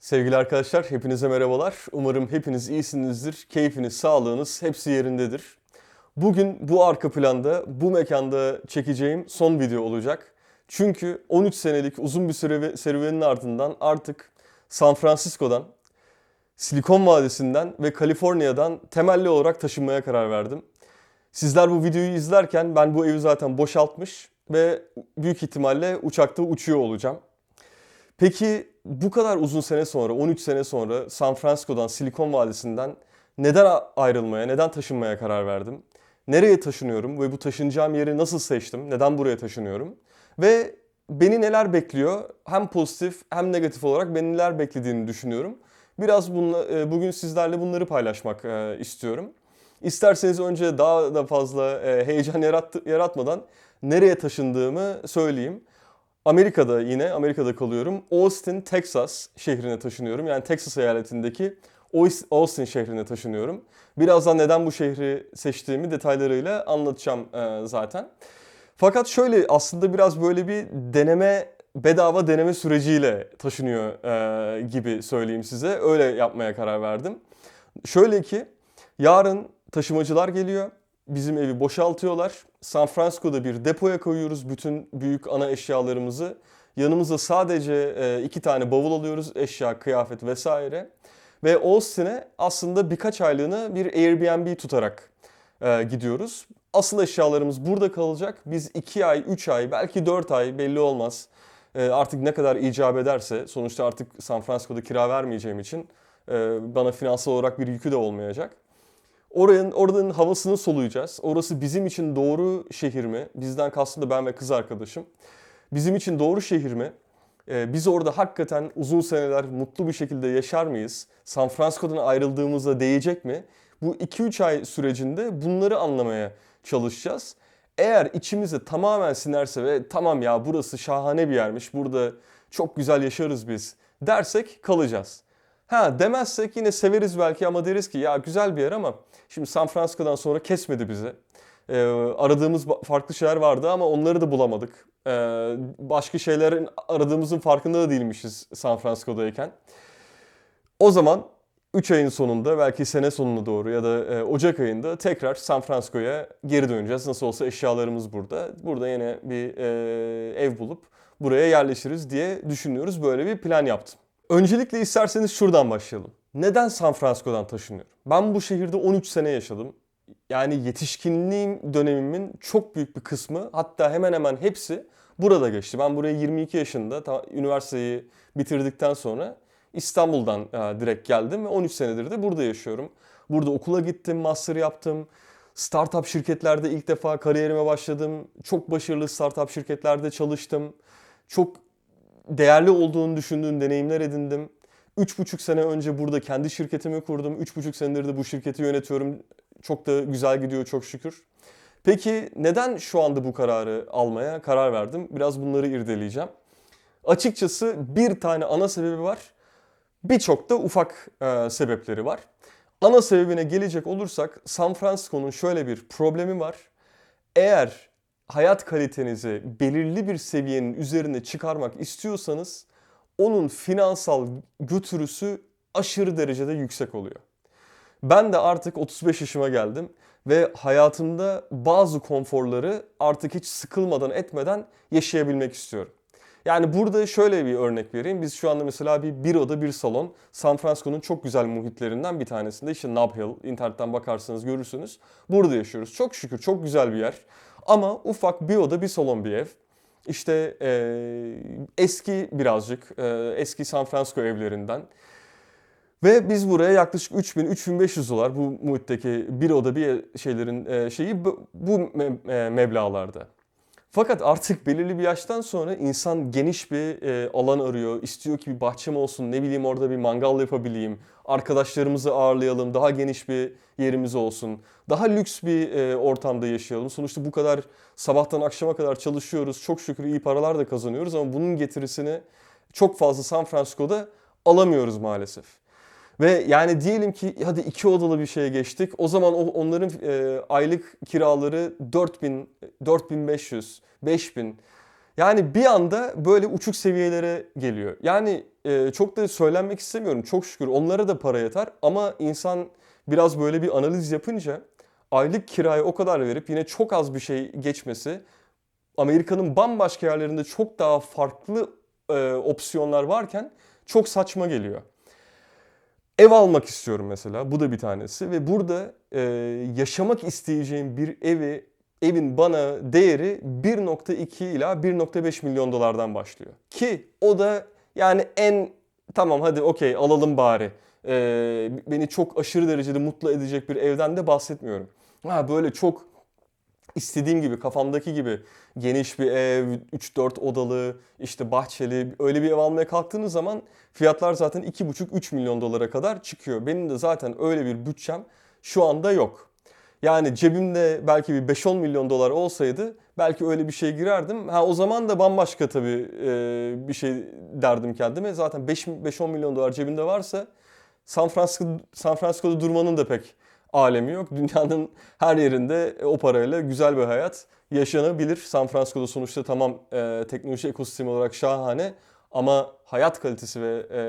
Sevgili arkadaşlar, hepinize merhabalar. Umarım hepiniz iyisinizdir. Keyfiniz, sağlığınız hepsi yerindedir. Bugün bu arka planda, bu mekanda çekeceğim son video olacak. Çünkü 13 senelik uzun bir serüvenin ardından artık San Francisco'dan, Silikon Vadisi'nden ve Kaliforniya'dan temelli olarak taşınmaya karar verdim. Sizler bu videoyu izlerken ben bu evi zaten boşaltmış ve büyük ihtimalle uçakta uçuyor olacağım. Peki bu kadar uzun sene sonra, 13 sene sonra San Francisco'dan, Silikon Vadisi'nden neden ayrılmaya, neden taşınmaya karar verdim? Nereye taşınıyorum ve bu taşınacağım yeri nasıl seçtim? Neden buraya taşınıyorum? Ve beni neler bekliyor? Hem pozitif hem negatif olarak beni neler beklediğini düşünüyorum. Biraz bunla, e, bugün sizlerle bunları paylaşmak e, istiyorum. İsterseniz önce daha da fazla e, heyecan yarattı, yaratmadan nereye taşındığımı söyleyeyim. Amerika'da yine Amerika'da kalıyorum. Austin, Texas şehrine taşınıyorum. Yani Texas eyaletindeki Austin şehrine taşınıyorum. Birazdan neden bu şehri seçtiğimi detaylarıyla anlatacağım e, zaten. Fakat şöyle aslında biraz böyle bir deneme bedava deneme süreciyle taşınıyor e, gibi söyleyeyim size. Öyle yapmaya karar verdim. Şöyle ki yarın taşımacılar geliyor. Bizim evi boşaltıyorlar. San Francisco'da bir depoya koyuyoruz bütün büyük ana eşyalarımızı. Yanımıza sadece e, iki tane bavul alıyoruz. Eşya, kıyafet vesaire. Ve Austin'e aslında birkaç aylığını bir Airbnb tutarak e, gidiyoruz. Asıl eşyalarımız burada kalacak. Biz 2 ay, 3 ay, belki 4 ay belli olmaz. E, artık ne kadar icap ederse sonuçta artık San Francisco'da kira vermeyeceğim için bana finansal olarak bir yükü de olmayacak. Oranın, oranın havasını soluyacağız. Orası bizim için doğru şehir mi? Bizden kastım da ben ve kız arkadaşım. Bizim için doğru şehir mi? Ee, biz orada hakikaten uzun seneler mutlu bir şekilde yaşar mıyız? San Francisco'dan ayrıldığımızda değecek mi? Bu 2-3 ay sürecinde bunları anlamaya çalışacağız. Eğer içimize tamamen sinerse ve tamam ya burası şahane bir yermiş, burada çok güzel yaşarız biz dersek kalacağız. Ha demezsek yine severiz belki ama deriz ki ya güzel bir yer ama şimdi San Francisco'dan sonra kesmedi bizi. Ee, aradığımız farklı şeyler vardı ama onları da bulamadık. Ee, başka şeylerin aradığımızın farkında da değilmişiz San Francisco'dayken. O zaman 3 ayın sonunda belki sene sonuna doğru ya da e, Ocak ayında tekrar San Francisco'ya geri döneceğiz. Nasıl olsa eşyalarımız burada. Burada yine bir e, ev bulup buraya yerleşiriz diye düşünüyoruz. Böyle bir plan yaptım. Öncelikle isterseniz şuradan başlayalım. Neden San Francisco'dan taşınıyorum? Ben bu şehirde 13 sene yaşadım. Yani yetişkinliğim dönemimin çok büyük bir kısmı hatta hemen hemen hepsi burada geçti. Ben buraya 22 yaşında ta, üniversiteyi bitirdikten sonra İstanbul'dan e, direkt geldim ve 13 senedir de burada yaşıyorum. Burada okula gittim, master yaptım. Startup şirketlerde ilk defa kariyerime başladım. Çok başarılı startup şirketlerde çalıştım. Çok değerli olduğunu düşündüğüm deneyimler edindim. 3,5 sene önce burada kendi şirketimi kurdum. 3,5 senedir de bu şirketi yönetiyorum. Çok da güzel gidiyor çok şükür. Peki neden şu anda bu kararı almaya karar verdim? Biraz bunları irdeleyeceğim. Açıkçası bir tane ana sebebi var. Birçok da ufak e, sebepleri var. Ana sebebine gelecek olursak San Francisco'nun şöyle bir problemi var. Eğer hayat kalitenizi belirli bir seviyenin üzerine çıkarmak istiyorsanız onun finansal götürüsü aşırı derecede yüksek oluyor. Ben de artık 35 yaşıma geldim ve hayatımda bazı konforları artık hiç sıkılmadan etmeden yaşayabilmek istiyorum. Yani burada şöyle bir örnek vereyim. Biz şu anda mesela bir bir oda bir salon San Francisco'nun çok güzel muhitlerinden bir tanesinde işte Nob Hill internetten bakarsanız görürsünüz. Burada yaşıyoruz. Çok şükür çok güzel bir yer. Ama ufak bir oda bir salon bir ev. İşte e, eski birazcık e, eski San Francisco evlerinden. Ve biz buraya yaklaşık 3000-3500 dolar bu muhitteki bir oda bir şeylerin e, şeyi bu, bu e, meblağlarda. Fakat artık belirli bir yaştan sonra insan geniş bir e, alan arıyor. İstiyor ki bir bahçem olsun, ne bileyim orada bir mangal yapabileyim. Arkadaşlarımızı ağırlayalım, daha geniş bir yerimiz olsun. Daha lüks bir e, ortamda yaşayalım. Sonuçta bu kadar sabahtan akşama kadar çalışıyoruz. Çok şükür iyi paralar da kazanıyoruz ama bunun getirisini çok fazla San Francisco'da alamıyoruz maalesef. Ve yani diyelim ki hadi iki odalı bir şeye geçtik. O zaman onların e, aylık kiraları 4000, 4500, 5000. Yani bir anda böyle uçuk seviyelere geliyor. Yani e, çok da söylenmek istemiyorum. Çok şükür onlara da para yeter. Ama insan biraz böyle bir analiz yapınca aylık kiraya o kadar verip yine çok az bir şey geçmesi Amerika'nın bambaşka yerlerinde çok daha farklı e, opsiyonlar varken çok saçma geliyor. Ev almak istiyorum mesela. Bu da bir tanesi ve burada e, yaşamak isteyeceğim bir evi evin bana değeri 1.2 ila 1.5 milyon dolardan başlıyor. Ki o da yani en tamam hadi okey alalım bari. E, beni çok aşırı derecede mutlu edecek bir evden de bahsetmiyorum. Ha böyle çok istediğim gibi kafamdaki gibi geniş bir ev, 3-4 odalı, işte bahçeli öyle bir ev almaya kalktığınız zaman fiyatlar zaten 2,5-3 milyon dolara kadar çıkıyor. Benim de zaten öyle bir bütçem şu anda yok. Yani cebimde belki bir 5-10 milyon dolar olsaydı belki öyle bir şey girerdim. Ha o zaman da bambaşka tabii e, bir şey derdim kendime. Zaten 5-10 milyon dolar cebinde varsa San Francisco San Francisco'da durmanın da pek alemi yok. Dünyanın her yerinde o parayla güzel bir hayat yaşanabilir. San Francisco'da sonuçta tamam e, teknoloji ekosistemi olarak şahane ama hayat kalitesi ve e,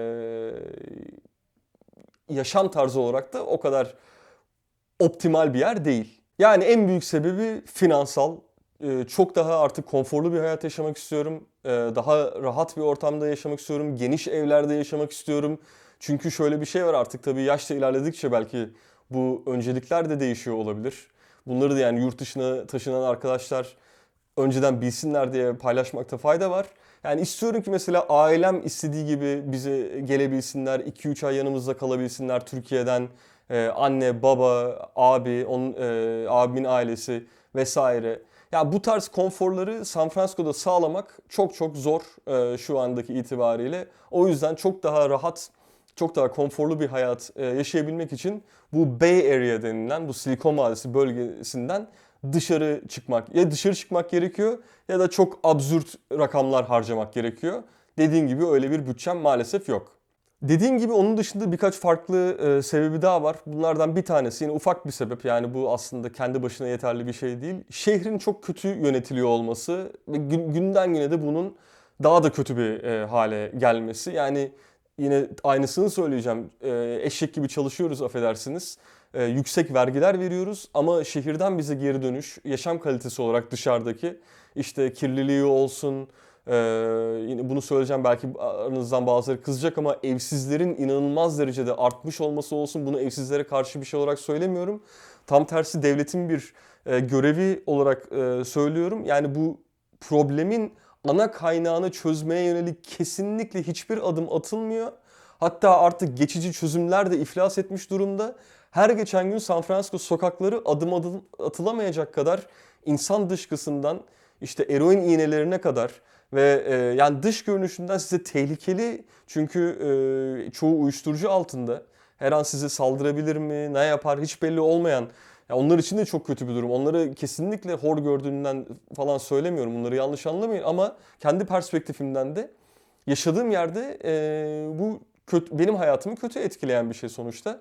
yaşam tarzı olarak da o kadar optimal bir yer değil. Yani en büyük sebebi finansal. E, çok daha artık konforlu bir hayat yaşamak istiyorum. E, daha rahat bir ortamda yaşamak istiyorum. Geniş evlerde yaşamak istiyorum. Çünkü şöyle bir şey var artık tabii yaşta ilerledikçe belki bu öncelikler de değişiyor olabilir. Bunları da yani yurt dışına taşınan arkadaşlar önceden bilsinler diye paylaşmakta fayda var. Yani istiyorum ki mesela ailem istediği gibi bize gelebilsinler, 2-3 ay yanımızda kalabilsinler Türkiye'den. Ee, anne, baba, abi, onun, e, abimin ailesi vesaire. Ya yani bu tarz konforları San Francisco'da sağlamak çok çok zor e, şu andaki itibariyle. O yüzden çok daha rahat çok daha konforlu bir hayat e, yaşayabilmek için bu Bay Area denilen bu Silikon Vadisi bölgesinden dışarı çıkmak ya dışarı çıkmak gerekiyor ya da çok absürt rakamlar harcamak gerekiyor. Dediğim gibi öyle bir bütçem maalesef yok. Dediğim gibi onun dışında birkaç farklı e, sebebi daha var. Bunlardan bir tanesi yine ufak bir sebep yani bu aslında kendi başına yeterli bir şey değil. Şehrin çok kötü yönetiliyor olması ve gün, günden güne de bunun daha da kötü bir e, hale gelmesi. Yani yine aynısını söyleyeceğim. E, eşek gibi çalışıyoruz affedersiniz. E, yüksek vergiler veriyoruz ama şehirden bize geri dönüş, yaşam kalitesi olarak dışarıdaki işte kirliliği olsun, ee, yine bunu söyleyeceğim belki aranızdan bazıları kızacak ama evsizlerin inanılmaz derecede artmış olması olsun. Bunu evsizlere karşı bir şey olarak söylemiyorum. Tam tersi devletin bir e, görevi olarak e, söylüyorum. Yani bu problemin ana kaynağını çözmeye yönelik kesinlikle hiçbir adım atılmıyor. Hatta artık geçici çözümler de iflas etmiş durumda. Her geçen gün San Francisco sokakları adım adım atılamayacak kadar insan dışkısından işte eroin iğnelerine kadar ve e, yani dış görünüşünden size tehlikeli çünkü e, çoğu uyuşturucu altında. Her an size saldırabilir mi, ne yapar hiç belli olmayan. Ya onlar için de çok kötü bir durum. Onları kesinlikle hor gördüğünden falan söylemiyorum. Bunları yanlış anlamayın ama kendi perspektifimden de yaşadığım yerde e, bu kötü, benim hayatımı kötü etkileyen bir şey sonuçta.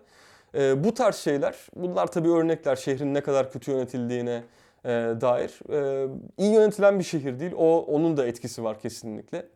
E, bu tarz şeyler, bunlar tabii örnekler şehrin ne kadar kötü yönetildiğine, e, dair. E, iyi yönetilen bir şehir değil. O onun da etkisi var kesinlikle.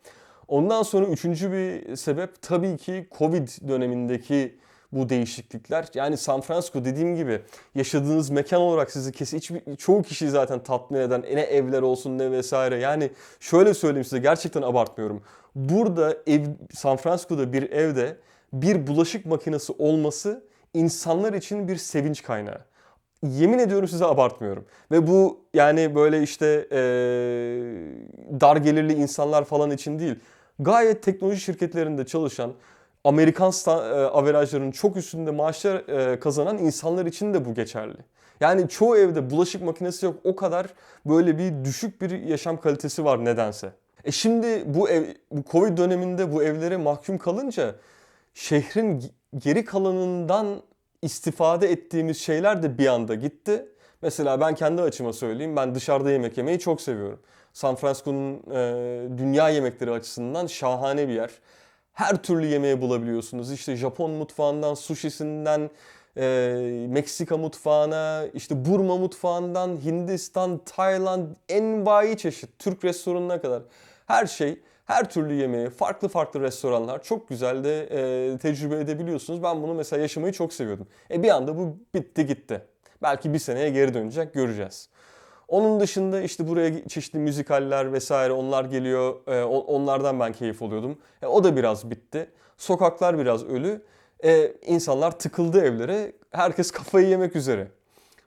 Ondan sonra üçüncü bir sebep tabii ki Covid dönemindeki bu değişiklikler. Yani San Francisco dediğim gibi yaşadığınız mekan olarak sizi kesin hiçbir, çoğu kişi zaten tatmin eden ne evler olsun ne vesaire. Yani şöyle söyleyeyim size gerçekten abartmıyorum. Burada ev San Francisco'da bir evde bir bulaşık makinesi olması insanlar için bir sevinç kaynağı yemin ediyorum size abartmıyorum. Ve bu yani böyle işte ee, dar gelirli insanlar falan için değil. Gayet teknoloji şirketlerinde çalışan, Amerikan e, averajlarının çok üstünde maaşlar e, kazanan insanlar için de bu geçerli. Yani çoğu evde bulaşık makinesi yok. O kadar böyle bir düşük bir yaşam kalitesi var nedense. E şimdi bu ev, bu Covid döneminde bu evlere mahkum kalınca şehrin geri kalanından istifade ettiğimiz şeyler de bir anda gitti. Mesela ben kendi açıma söyleyeyim. Ben dışarıda yemek yemeyi çok seviyorum. San Francisco'nun e, dünya yemekleri açısından şahane bir yer. Her türlü yemeği bulabiliyorsunuz. İşte Japon mutfağından, sushisinden, e, Meksika mutfağına, işte Burma mutfağından, Hindistan, Tayland, envai çeşit, Türk restoranına kadar. Her şey Her türlü yemeği, farklı farklı restoranlar çok güzel de e, tecrübe edebiliyorsunuz. Ben bunu mesela yaşamayı çok seviyordum. E bir anda bu bitti gitti. Belki bir seneye geri dönecek göreceğiz. Onun dışında işte buraya çeşitli müzikaller vesaire onlar geliyor. E, onlardan ben keyif alıyordum. E, o da biraz bitti. Sokaklar biraz ölü. E, insanlar tıkıldı evlere. Herkes kafayı yemek üzere.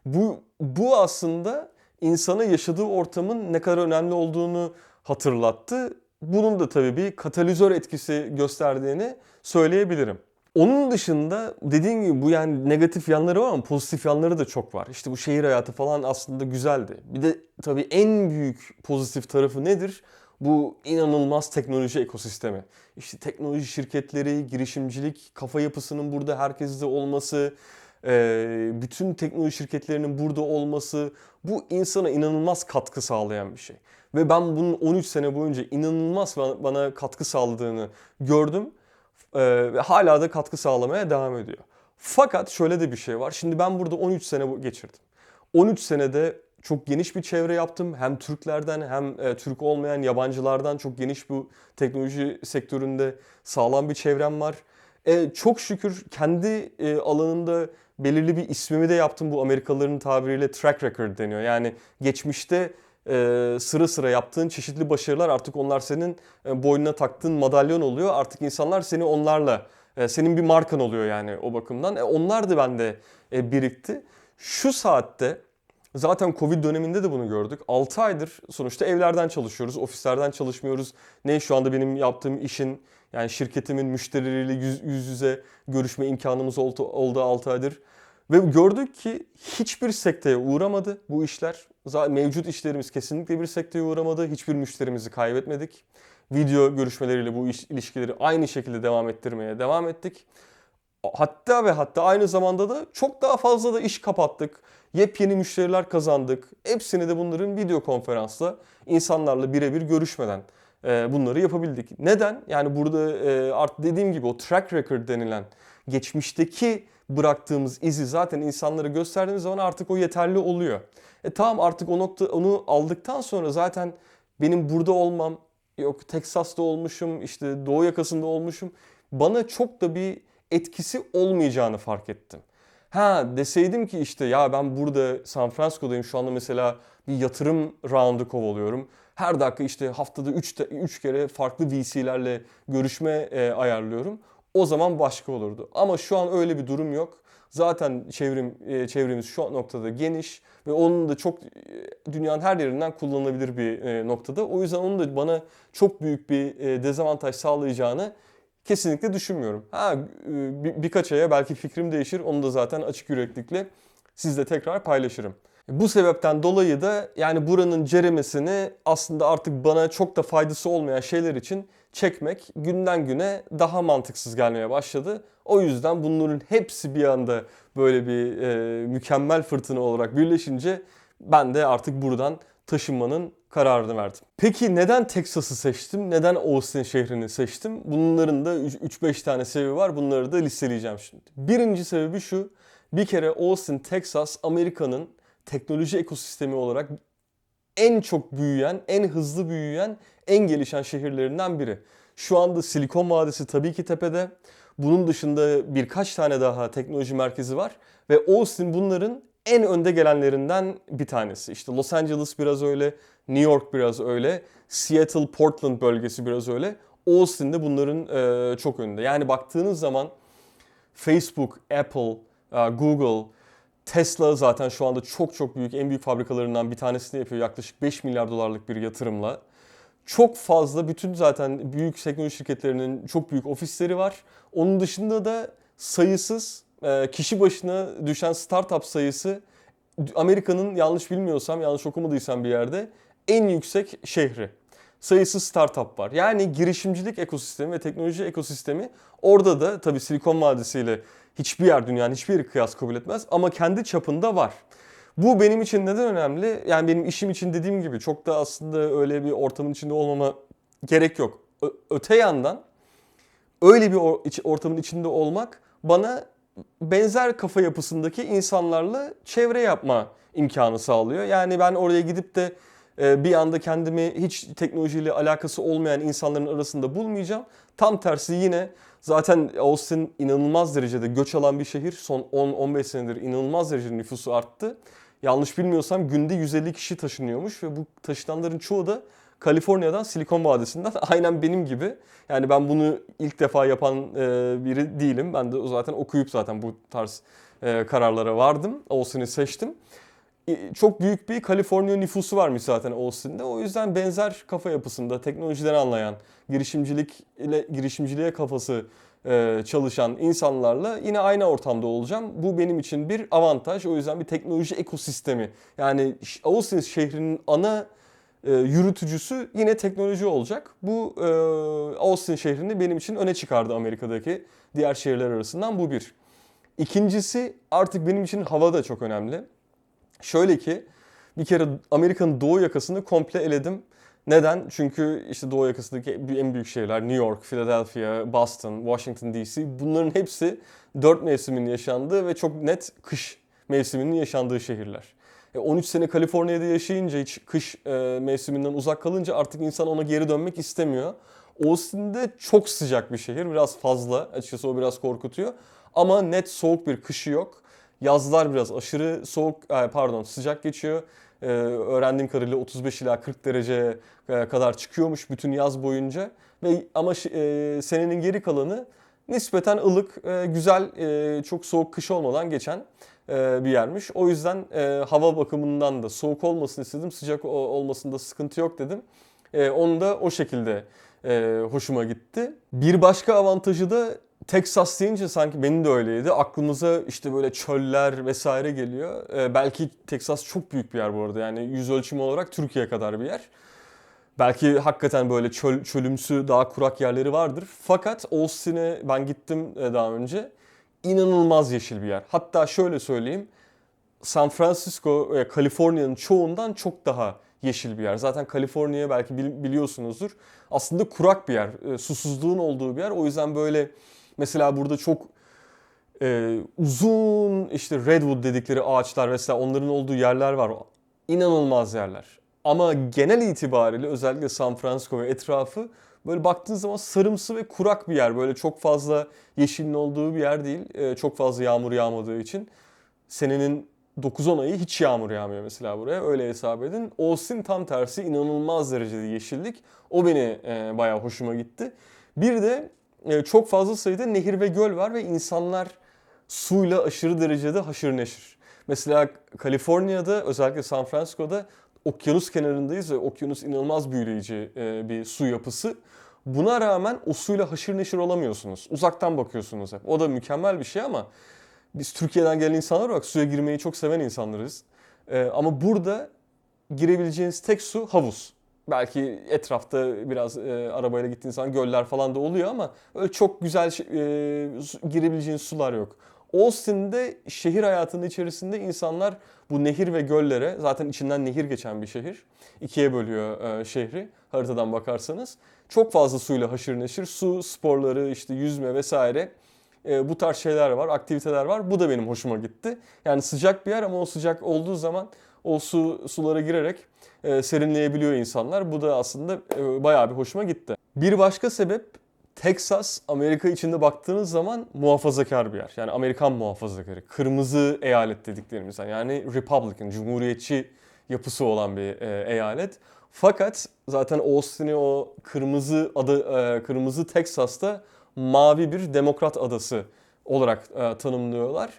Bu, bu aslında insana yaşadığı ortamın ne kadar önemli olduğunu hatırlattı. Bunun da tabii bir katalizör etkisi gösterdiğini söyleyebilirim. Onun dışında dediğim gibi bu yani negatif yanları var ama pozitif yanları da çok var. İşte bu şehir hayatı falan aslında güzeldi. Bir de tabii en büyük pozitif tarafı nedir? Bu inanılmaz teknoloji ekosistemi. İşte teknoloji şirketleri, girişimcilik, kafa yapısının burada herkeste olması, bütün teknoloji şirketlerinin burada olması bu insana inanılmaz katkı sağlayan bir şey. Ve ben bunun 13 sene boyunca inanılmaz bana katkı sağladığını gördüm ve hala da katkı sağlamaya devam ediyor. Fakat şöyle de bir şey var. Şimdi ben burada 13 sene geçirdim. 13 senede çok geniş bir çevre yaptım. Hem Türklerden hem e, Türk olmayan yabancılardan çok geniş bu teknoloji sektöründe sağlam bir çevrem var. E, çok şükür kendi e, alanında belirli bir ismimi de yaptım. Bu Amerikalıların tabiriyle track record deniyor. Yani geçmişte e, sıra sıra yaptığın çeşitli başarılar artık onlar senin e, boynuna taktığın madalyon oluyor. Artık insanlar seni onlarla, e, senin bir markan oluyor yani o bakımdan. E, onlar da bende e, birikti. Şu saatte Zaten Covid döneminde de bunu gördük. 6 aydır sonuçta evlerden çalışıyoruz, ofislerden çalışmıyoruz. Ne şu anda benim yaptığım işin yani şirketimin müşterileriyle yüz, yüz yüze görüşme imkanımız oldu, oldu 6 aydır. Ve gördük ki hiçbir sekteye uğramadı bu işler. Zaten mevcut işlerimiz kesinlikle bir sekteye uğramadı. Hiçbir müşterimizi kaybetmedik. Video görüşmeleriyle bu iş, ilişkileri aynı şekilde devam ettirmeye devam ettik. Hatta ve hatta aynı zamanda da çok daha fazla da iş kapattık. Yepyeni müşteriler kazandık. Hepsini de bunların video konferansla insanlarla birebir görüşmeden e, bunları yapabildik. Neden? Yani burada e, artık dediğim gibi o track record denilen geçmişteki bıraktığımız izi zaten insanlara gösterdiğimiz zaman artık o yeterli oluyor. E tamam artık o nokta onu aldıktan sonra zaten benim burada olmam yok Teksas'ta olmuşum işte doğu yakasında olmuşum bana çok da bir etkisi olmayacağını fark ettim. Ha deseydim ki işte ya ben burada San Francisco'dayım şu anda mesela bir yatırım roundu kovalıyorum. Her dakika işte haftada 3 3 kere farklı VC'lerle görüşme e, ayarlıyorum. O zaman başka olurdu. Ama şu an öyle bir durum yok. Zaten çevrim e, çevremiz şu noktada geniş ve onun da çok e, dünyanın her yerinden kullanılabilir bir e, noktada. O yüzden onun da bana çok büyük bir dezavantaj sağlayacağını kesinlikle düşünmüyorum. Ha bir, birkaç aya belki fikrim değişir. Onu da zaten açık yüreklikle sizle tekrar paylaşırım. Bu sebepten dolayı da yani buranın ceremesini aslında artık bana çok da faydası olmayan şeyler için çekmek günden güne daha mantıksız gelmeye başladı. O yüzden bunların hepsi bir anda böyle bir e, mükemmel fırtına olarak birleşince ben de artık buradan taşınmanın kararını verdim. Peki neden Texas'ı seçtim? Neden Austin şehrini seçtim? Bunların da 3-5 tane sebebi var. Bunları da listeleyeceğim şimdi. Birinci sebebi şu. Bir kere Austin, Texas, Amerika'nın teknoloji ekosistemi olarak en çok büyüyen, en hızlı büyüyen, en gelişen şehirlerinden biri. Şu anda Silikon Vadisi tabii ki tepede. Bunun dışında birkaç tane daha teknoloji merkezi var ve Austin bunların en önde gelenlerinden bir tanesi. İşte Los Angeles biraz öyle, New York biraz öyle, Seattle, Portland bölgesi biraz öyle. Austin de bunların e, çok önünde. Yani baktığınız zaman Facebook, Apple, e, Google, Tesla zaten şu anda çok çok büyük, en büyük fabrikalarından bir tanesini yapıyor. Yaklaşık 5 milyar dolarlık bir yatırımla. Çok fazla bütün zaten büyük teknoloji şirketlerinin çok büyük ofisleri var. Onun dışında da sayısız e, kişi başına düşen startup sayısı Amerika'nın yanlış bilmiyorsam, yanlış okumadıysam bir yerde en yüksek şehri. Sayısız startup var. Yani girişimcilik ekosistemi ve teknoloji ekosistemi orada da tabii Silikon Vadisi ile hiçbir yer dünyanın hiçbir yeri kıyas kabul etmez ama kendi çapında var. Bu benim için neden önemli? Yani benim işim için dediğim gibi çok da aslında öyle bir ortamın içinde olmama gerek yok. Ö- öte yandan öyle bir or- ortamın içinde olmak bana benzer kafa yapısındaki insanlarla çevre yapma imkanı sağlıyor. Yani ben oraya gidip de e, bir anda kendimi hiç teknolojiyle alakası olmayan insanların arasında bulmayacağım. Tam tersi yine zaten Austin inanılmaz derecede göç alan bir şehir. Son 10-15 senedir inanılmaz derecede nüfusu arttı. Yanlış bilmiyorsam günde 150 kişi taşınıyormuş ve bu taşınanların çoğu da Kaliforniya'dan Silikon Vadisi'nden aynen benim gibi. Yani ben bunu ilk defa yapan e, biri değilim. Ben de zaten okuyup zaten bu tarz e, kararlara vardım. Austin'i seçtim. Çok büyük bir Kaliforniya nüfusu varmış zaten Austin'de. O yüzden benzer kafa yapısında teknolojiden anlayan, girişimcilik ile girişimciliğe kafası e, çalışan insanlarla yine aynı ortamda olacağım. Bu benim için bir avantaj. O yüzden bir teknoloji ekosistemi. Yani Austin şehrinin ana e, yürütücüsü yine teknoloji olacak. Bu e, Austin şehrini benim için öne çıkardı Amerika'daki diğer şehirler arasından bu bir. İkincisi artık benim için hava da çok önemli. Şöyle ki bir kere Amerika'nın doğu yakasını komple eledim. Neden? Çünkü işte doğu yakasındaki en büyük şehirler New York, Philadelphia, Boston, Washington DC bunların hepsi dört mevsimin yaşandığı ve çok net kış mevsiminin yaşandığı şehirler. E, 13 sene Kaliforniya'da yaşayınca hiç kış e, mevsiminden uzak kalınca artık insan ona geri dönmek istemiyor. Austin'de çok sıcak bir şehir. Biraz fazla. Açıkçası o biraz korkutuyor. Ama net soğuk bir kışı yok. Yazlar biraz aşırı soğuk, e, pardon sıcak geçiyor. E, öğrendiğim kadarıyla 35 ila 40 derece e, kadar çıkıyormuş bütün yaz boyunca. Ve ama e, senenin geri kalanı nispeten ılık, e, güzel, e, çok soğuk kış olmadan geçen e, bir yermiş. O yüzden e, hava bakımından da soğuk olmasını istedim, sıcak olmasında sıkıntı yok dedim. E, onu da o şekilde e, hoşuma gitti. Bir başka avantajı da Texas deyince sanki benim de öyleydi. Aklımıza işte böyle çöller vesaire geliyor. E, belki Texas çok büyük bir yer bu arada. Yani yüz ölçümü olarak Türkiye kadar bir yer. Belki hakikaten böyle çöl, çölümsü, daha kurak yerleri vardır. Fakat Austin'e ben gittim e, daha önce. İnanılmaz yeşil bir yer. Hatta şöyle söyleyeyim. San Francisco ve Kaliforniya'nın çoğundan çok daha yeşil bir yer. Zaten Kaliforniya belki bil- biliyorsunuzdur. Aslında kurak bir yer. e, Susuzluğun olduğu bir yer. O yüzden böyle mesela burada çok e, uzun işte redwood dedikleri ağaçlar mesela onların olduğu yerler var. İnanılmaz yerler. Ama genel itibariyle özellikle San Francisco ve etrafı böyle baktığın zaman sarımsı ve kurak bir yer. Böyle çok fazla yeşilin olduğu bir yer değil. E, çok fazla yağmur yağmadığı için. Senenin 9-10 ayı hiç yağmur yağmıyor mesela buraya. Öyle hesap edin. Austin tam tersi inanılmaz derecede yeşillik. O beni e, bayağı hoşuma gitti. Bir de çok fazla sayıda nehir ve göl var ve insanlar suyla aşırı derecede haşır neşir. Mesela Kaliforniya'da özellikle San Francisco'da okyanus kenarındayız ve okyanus inanılmaz büyüleyici e, bir su yapısı. Buna rağmen o suyla haşır neşir olamıyorsunuz. Uzaktan bakıyorsunuz hep. O da mükemmel bir şey ama biz Türkiye'den gelen insanlar olarak suya girmeyi çok seven insanlarız. Ee, ama burada girebileceğiniz tek su havuz. Belki etrafta biraz e, arabayla gittiğiniz zaman göller falan da oluyor ama öyle çok güzel e, girebileceğiniz sular yok. Austin'de şehir hayatının içerisinde insanlar bu nehir ve göllere zaten içinden nehir geçen bir şehir. ikiye bölüyor e, şehri haritadan bakarsanız. Çok fazla suyla haşır neşir. Su sporları işte yüzme vesaire e, bu tarz şeyler var, aktiviteler var. Bu da benim hoşuma gitti. Yani sıcak bir yer ama o sıcak olduğu zaman o su sulara girerek e, serinleyebiliyor insanlar. Bu da aslında e, bayağı bir hoşuma gitti. Bir başka sebep Texas, Amerika içinde baktığınız zaman muhafazakar bir yer. Yani Amerikan muhafazakarı. Kırmızı eyalet dediklerimizden. Yani Republican, cumhuriyetçi yapısı olan bir e, eyalet. Fakat zaten Austin'i o kırmızı adı e, kırmızı Texas'ta mavi bir demokrat adası olarak e, tanımlıyorlar.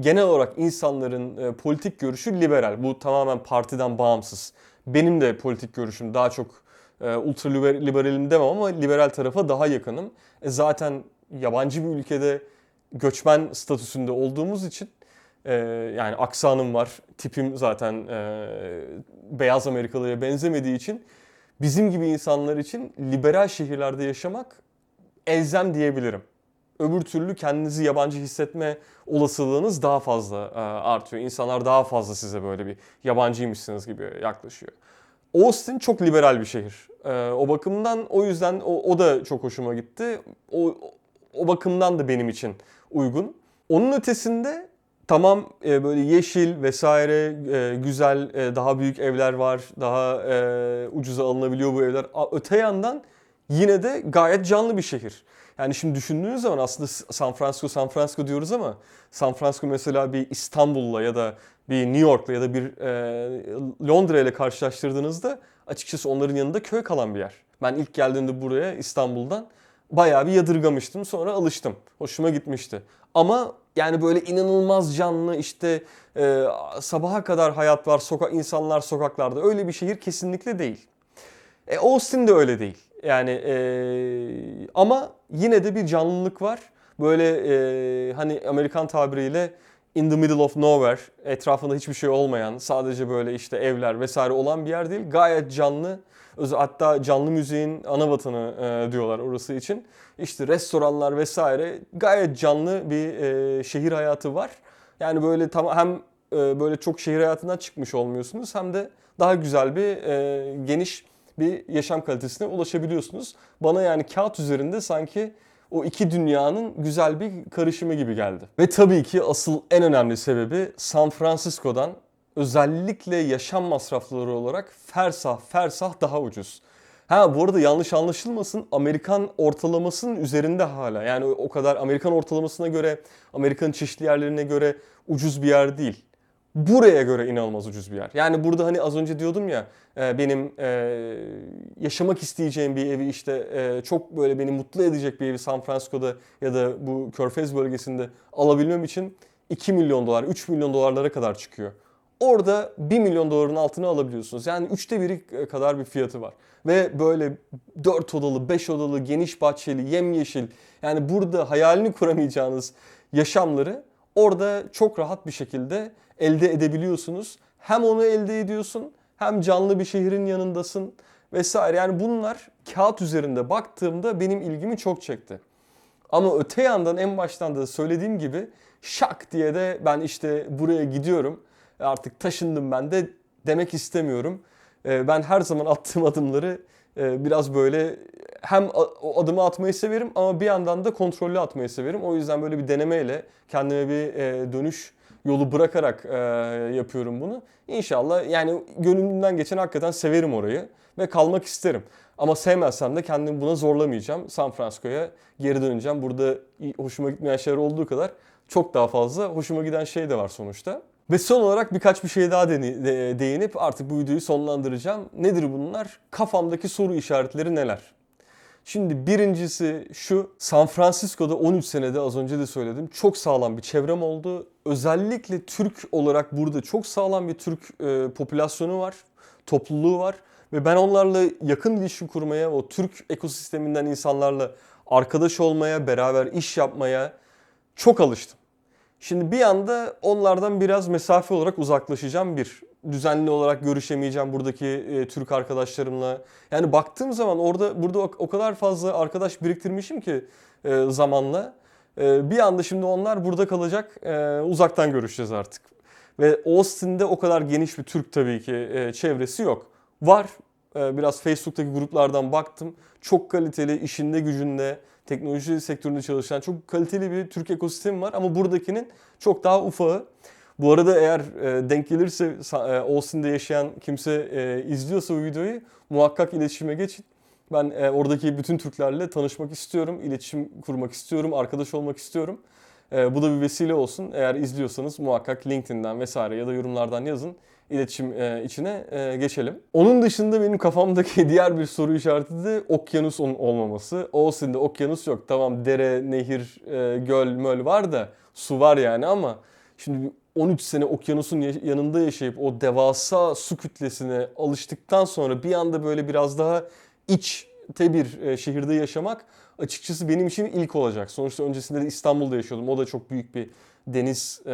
Genel olarak insanların e, politik görüşü liberal. Bu tamamen partiden bağımsız. Benim de politik görüşüm daha çok e, ultra liber- liberalim demem ama liberal tarafa daha yakınım. E, zaten yabancı bir ülkede göçmen statüsünde olduğumuz için e, yani aksanım var, tipim zaten e, beyaz Amerikalıya benzemediği için bizim gibi insanlar için liberal şehirlerde yaşamak elzem diyebilirim. Öbür türlü kendinizi yabancı hissetme olasılığınız daha fazla e, artıyor. İnsanlar daha fazla size böyle bir yabancıymışsınız gibi yaklaşıyor. Austin çok liberal bir şehir. E, o bakımdan o yüzden o, o da çok hoşuma gitti. O, o bakımdan da benim için uygun. Onun ötesinde Tamam e, böyle yeşil vesaire güzel daha büyük evler var. Daha e, ucuza alınabiliyor bu evler. Öte yandan yine de gayet canlı bir şehir. Yani şimdi düşündüğünüz zaman aslında San Francisco San Francisco diyoruz ama San Francisco mesela bir İstanbul'la ya da bir New York'la ya da bir e, Londra ile karşılaştırdığınızda açıkçası onların yanında köy kalan bir yer. Ben ilk geldiğimde buraya İstanbul'dan bayağı bir yadırgamıştım. Sonra alıştım. Hoşuma gitmişti. Ama yani böyle inanılmaz canlı işte e, sabaha kadar hayat var, sokak insanlar sokaklarda. Öyle bir şehir kesinlikle değil. E, Austin de öyle değil. Yani e, ama yine de bir canlılık var. Böyle e, hani Amerikan tabiriyle in the middle of nowhere, etrafında hiçbir şey olmayan, sadece böyle işte evler vesaire olan bir yer değil. Gayet canlı. Hatta canlı müziğin ana vatanı e, diyorlar orası için. İşte restoranlar vesaire gayet canlı bir e, şehir hayatı var. Yani böyle tam hem e, böyle çok şehir hayatından çıkmış olmuyorsunuz hem de daha güzel bir e, geniş bir yaşam kalitesine ulaşabiliyorsunuz. Bana yani kağıt üzerinde sanki o iki dünyanın güzel bir karışımı gibi geldi. Ve tabii ki asıl en önemli sebebi San Francisco'dan özellikle yaşam masrafları olarak fersah fersah daha ucuz. Ha bu arada yanlış anlaşılmasın Amerikan ortalamasının üzerinde hala. Yani o kadar Amerikan ortalamasına göre, Amerika'nın çeşitli yerlerine göre ucuz bir yer değil buraya göre inanılmaz ucuz bir yer. Yani burada hani az önce diyordum ya e, benim e, yaşamak isteyeceğim bir evi işte e, çok böyle beni mutlu edecek bir evi San Francisco'da ya da bu Körfez bölgesinde alabilmem için 2 milyon dolar, 3 milyon dolarlara kadar çıkıyor. Orada 1 milyon doların altına alabiliyorsunuz. Yani üçte biri kadar bir fiyatı var. Ve böyle 4 odalı, 5 odalı, geniş bahçeli, yemyeşil yani burada hayalini kuramayacağınız yaşamları orada çok rahat bir şekilde elde edebiliyorsunuz. Hem onu elde ediyorsun hem canlı bir şehrin yanındasın vesaire. Yani bunlar kağıt üzerinde baktığımda benim ilgimi çok çekti. Ama öte yandan en baştan da söylediğim gibi şak diye de ben işte buraya gidiyorum. Artık taşındım ben de demek istemiyorum. Ee, Ben her zaman attığım adımları e, biraz böyle hem o adımı atmayı severim ama bir yandan da kontrollü atmayı severim. O yüzden böyle bir denemeyle kendime bir e, dönüş yolu bırakarak e, yapıyorum bunu. İnşallah yani gönlümden geçen hakikaten severim orayı ve kalmak isterim. Ama sevmezsem de kendimi buna zorlamayacağım. San Francisco'ya geri döneceğim. Burada hoşuma gitmeyen şeyler olduğu kadar çok daha fazla hoşuma giden şey de var sonuçta. Ve son olarak birkaç bir şey daha de- değinip artık bu videoyu sonlandıracağım. Nedir bunlar? Kafamdaki soru işaretleri neler? Şimdi birincisi şu San Francisco'da 13 senede az önce de söyledim çok sağlam bir çevrem oldu. Özellikle Türk olarak burada çok sağlam bir Türk e, popülasyonu var, topluluğu var. Ve ben onlarla yakın ilişki kurmaya, o Türk ekosisteminden insanlarla arkadaş olmaya, beraber iş yapmaya çok alıştım. Şimdi bir anda onlardan biraz mesafe olarak uzaklaşacağım bir. Düzenli olarak görüşemeyeceğim buradaki e, Türk arkadaşlarımla. Yani baktığım zaman orada burada o, kadar fazla arkadaş biriktirmişim ki e, zamanla. E, bir anda şimdi onlar burada kalacak. E, uzaktan görüşeceğiz artık. Ve Austin'de o kadar geniş bir Türk tabii ki e, çevresi yok. Var. E, biraz Facebook'taki gruplardan baktım. Çok kaliteli, işinde gücünde, teknoloji sektöründe çalışan çok kaliteli bir Türk ekosistemi var. Ama buradakinin çok daha ufağı. Bu arada eğer e, denk gelirse e, Austin'de yaşayan kimse e, izliyorsa bu videoyu muhakkak iletişime geçin. Ben e, oradaki bütün Türklerle tanışmak istiyorum, iletişim kurmak istiyorum, arkadaş olmak istiyorum. E, bu da bir vesile olsun. Eğer izliyorsanız muhakkak LinkedIn'den vesaire ya da yorumlardan yazın. İletişim e, içine e, geçelim. Onun dışında benim kafamdaki diğer bir soru işareti de okyanus ol- olmaması. Austin'de okyanus yok. Tamam dere, nehir, e, göl, möl var da su var yani ama şimdi 13 sene okyanusun ya- yanında yaşayıp o devasa su kütlesine alıştıktan sonra bir anda böyle biraz daha içte bir e, şehirde yaşamak açıkçası benim için ilk olacak. Sonuçta öncesinde de İstanbul'da yaşıyordum. O da çok büyük bir deniz e,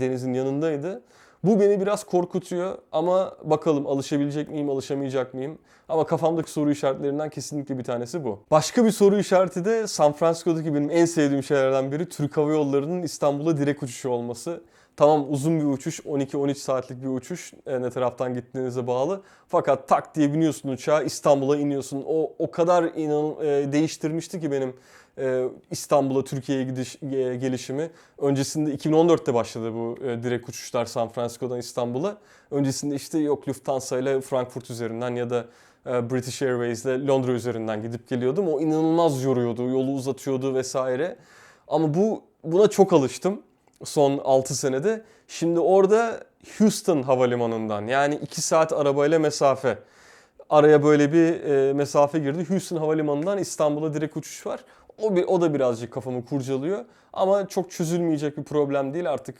denizin yanındaydı. Bu beni biraz korkutuyor ama bakalım alışabilecek miyim, alışamayacak mıyım? Ama kafamdaki soru işaretlerinden kesinlikle bir tanesi bu. Başka bir soru işareti de San Francisco'daki benim en sevdiğim şeylerden biri Türk Hava Yolları'nın İstanbul'a direkt uçuşu olması. Tamam uzun bir uçuş, 12-13 saatlik bir uçuş e, ne taraftan gittiğinize bağlı. Fakat tak diye biniyorsun uçağa İstanbul'a iniyorsun. O o kadar inan e, değiştirmişti ki benim İstanbul'a, Türkiye'ye gidiş, e, gelişimi. Öncesinde 2014'te başladı bu e, direkt uçuşlar San Francisco'dan İstanbul'a. Öncesinde işte yok Lufthansa ile Frankfurt üzerinden ya da e, British Airways ile Londra üzerinden gidip geliyordum. O inanılmaz yoruyordu, yolu uzatıyordu vesaire. Ama bu buna çok alıştım son 6 senede. Şimdi orada Houston havalimanından yani 2 saat arabayla mesafe. Araya böyle bir e, mesafe girdi. Houston havalimanından İstanbul'a direkt uçuş var. O, o da birazcık kafamı kurcalıyor. Ama çok çözülmeyecek bir problem değil artık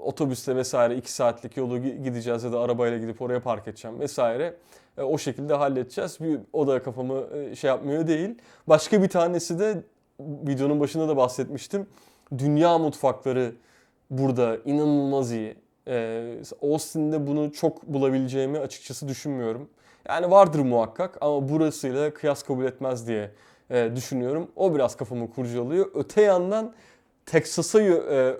otobüste vesaire 2 saatlik yolu gi- gideceğiz ya da arabayla gidip oraya park edeceğim vesaire. E, o şekilde halledeceğiz. Bir, o da kafamı e, şey yapmıyor değil. Başka bir tanesi de videonun başında da bahsetmiştim. Dünya mutfakları burada inanılmaz iyi. E, Austin'de bunu çok bulabileceğimi açıkçası düşünmüyorum. Yani vardır muhakkak ama burasıyla kıyas kabul etmez diye e, düşünüyorum. O biraz kafamı kurcalıyor. Öte yandan Texas'a e,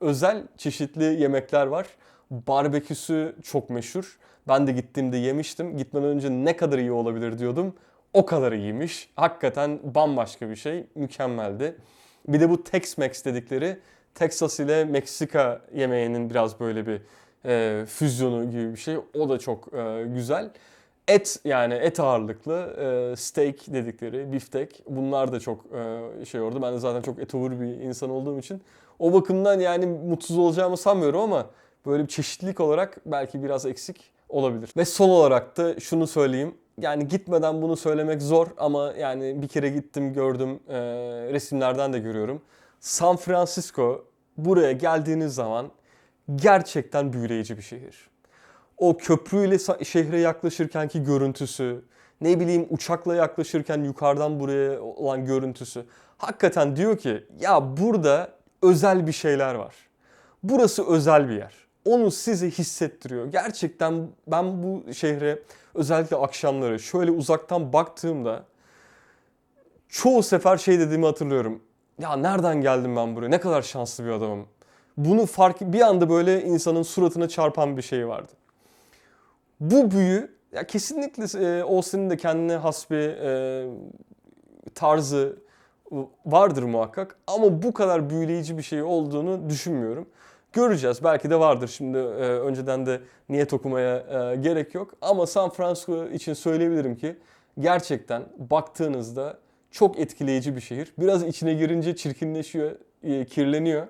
özel çeşitli yemekler var. Barbeküsü çok meşhur. Ben de gittiğimde yemiştim. Gitmeden önce ne kadar iyi olabilir diyordum. O kadar iyiymiş. Hakikaten bambaşka bir şey. Mükemmeldi. Bir de bu Tex-Mex dedikleri Texas ile Meksika yemeğinin biraz böyle bir e, füzyonu gibi bir şey. O da çok e, güzel. Et yani et ağırlıklı e, steak dedikleri biftek bunlar da çok e, şey oldu. Ben de zaten çok etovur bir insan olduğum için o bakımdan yani mutsuz olacağımı sanmıyorum ama böyle bir çeşitlilik olarak belki biraz eksik olabilir. Ve son olarak da şunu söyleyeyim. Yani gitmeden bunu söylemek zor ama yani bir kere gittim gördüm e, resimlerden de görüyorum. San Francisco buraya geldiğiniz zaman gerçekten büyüleyici bir şehir o köprüyle şehre yaklaşırkenki görüntüsü, ne bileyim uçakla yaklaşırken yukarıdan buraya olan görüntüsü. Hakikaten diyor ki ya burada özel bir şeyler var. Burası özel bir yer. Onu size hissettiriyor. Gerçekten ben bu şehre özellikle akşamları şöyle uzaktan baktığımda çoğu sefer şey dediğimi hatırlıyorum. Ya nereden geldim ben buraya? Ne kadar şanslı bir adamım. Bunu fark bir anda böyle insanın suratına çarpan bir şey vardı bu büyü ya kesinlikle e, Austin'in de kendine has bir e, tarzı vardır muhakkak ama bu kadar büyüleyici bir şey olduğunu düşünmüyorum. Göreceğiz. Belki de vardır. Şimdi e, önceden de niyet okumaya e, gerek yok. Ama San Francisco için söyleyebilirim ki gerçekten baktığınızda çok etkileyici bir şehir. Biraz içine girince çirkinleşiyor, e, kirleniyor.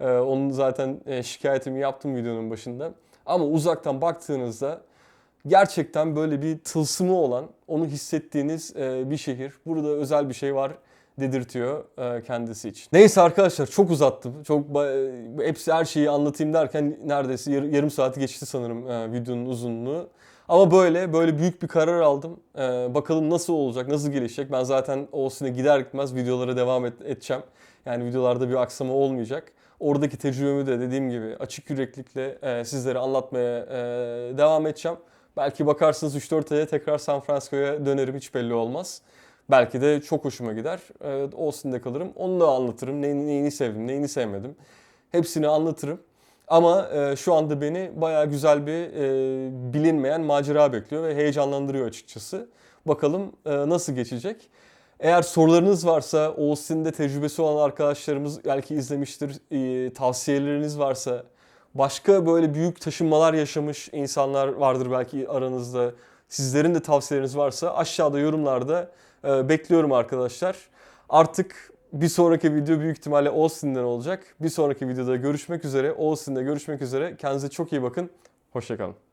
E, onun zaten e, şikayetimi yaptım videonun başında. Ama uzaktan baktığınızda gerçekten böyle bir tılsımı olan, onu hissettiğiniz e, bir şehir. Burada özel bir şey var dedirtiyor e, kendisi için. Neyse arkadaşlar çok uzattım. Çok ba- hepsi her şeyi anlatayım derken neredeyse yar- yarım saati geçti sanırım e, videonun uzunluğu. Ama böyle böyle büyük bir karar aldım. E, bakalım nasıl olacak, nasıl gelişecek. Ben zaten Austin'e gider gitmez videolara devam et- edeceğim. Yani videolarda bir aksama olmayacak. Oradaki tecrübemi de dediğim gibi açık yüreklikle e, sizlere anlatmaya e, devam edeceğim. Belki bakarsınız 3-4 aya tekrar San Francisco'ya dönerim hiç belli olmaz. Belki de çok hoşuma gider. Ee, Austin'de kalırım. Onu da anlatırım. Neyini, neyini sevdim, neyini sevmedim. Hepsini anlatırım. Ama e, şu anda beni bayağı güzel bir e, bilinmeyen macera bekliyor ve heyecanlandırıyor açıkçası. Bakalım e, nasıl geçecek. Eğer sorularınız varsa, Austin'de tecrübesi olan arkadaşlarımız belki izlemiştir. E, tavsiyeleriniz varsa, başka böyle büyük taşınmalar yaşamış insanlar vardır belki aranızda. Sizlerin de tavsiyeleriniz varsa aşağıda yorumlarda e, bekliyorum arkadaşlar. Artık bir sonraki video büyük ihtimalle Austin'den olacak. Bir sonraki videoda görüşmek üzere. Austin'de görüşmek üzere. Kendinize çok iyi bakın. Hoşçakalın.